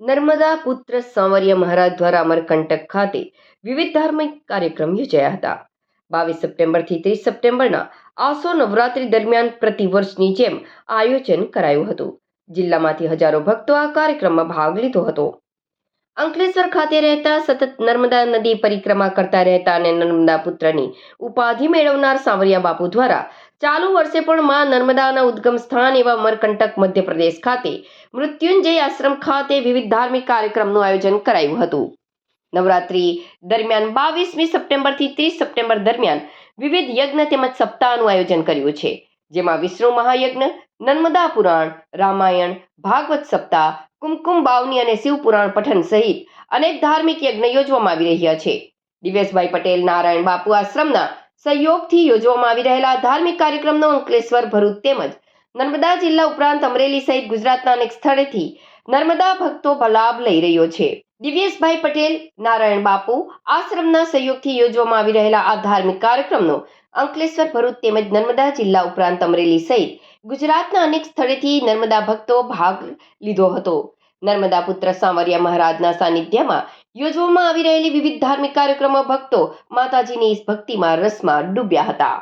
નર્મદા પુત્ર સાંવરિયા મહારાજ દ્વારા અમરકંટક ખાતે વિવિધ ધાર્મિક કાર્યક્રમ યોજાયા હતા. બાવીસ સપ્ટેમ્બરથી ત્રીસ સપ્ટેમ્બરના આસો નવરાત્રી દરમિયાન પ્રતિવર્ષની જેમ આયોજન કરાયું હતું. જિલ્લામાંથી હજારો ભક્તો આ કાર્યક્રમમાં ભાગ લીધો હતો. અંકલેશ્વર ખાતે રહેતા સતત નર્મદા નદી પરિક્રમા કરતા રહેતા અને નર્મદા પુત્રની ઉપાધિ મેળવનાર સાંવરિયા બાપુ દ્વારા ચાલુ વર્ષે પણ માં નર્મદાના ઉદ્ગમ સ્થાન એવા મરકંટક મધ્યપ્રદેશ ખાતે મૃત્યુંજય આશ્રમ ખાતે વિવિધ ધાર્મિક કાર્યક્રમનું આયોજન કરાયું હતું. નવરાત્રી દરમિયાન બાવીસમી સપ્ટેમ્બરથી ત્રીસ સપ્ટેમ્બર દરમિયાન વિવિધ યજ્ઞ તેમજ સપ્તાહનું આયોજન કર્યું છે, જેમાં વિષ્ણુ મહાયજ્ઞ, નર્મદા પુરાણ, રામાયણ, ભાગવત સપ્તાહ, કુમકુમ બાવની અને શિવ પુરાણ પઠન સહિત અનેક ધાર્મિક યજ્ઞ યોજવામાં આવી રહ્યા છે. દિવેશભાઈ પટેલ, નારાયણ બાપુ આશ્રમના સહયોગથી યોજવામાં આવી રહેલા ધાર્મિક કાર્યક્રમનો અંકલેશ્વર ભરૂચ તેમજ નર્મદા જિલ્લા ઉપરાંત અમરેલી સહિત ગુજરાતના અનેક સ્થળેથી નર્મદા ભક્તો લાભ લઈ રહ્યો છે. દિવ્યેશભાઈ પટેલ, નારાયણ બાપુ આશ્રમના સહયોગથી યોજવામાં આવી રહેલા આ ધાર્મિક કાર્યક્રમનો અંકલેશ્વર ભરૂચ તેમજ નર્મદા જિલ્લા ઉપરાંત અમરેલી સહિત ગુજરાતના અનેક સ્થળેથી નર્મદા ભક્તો ભાગ લીધો હતો. નર્મદા પુત્ર સાંવરિયા મહારાજના સાનિધ્યમાં યોજવામાં આવી રહેલી વિવિધ ધાર્મિક કાર્યક્રમો ભક્તો માતાજીની ભક્તિમાં રસમાં ડૂબ્યા હતા.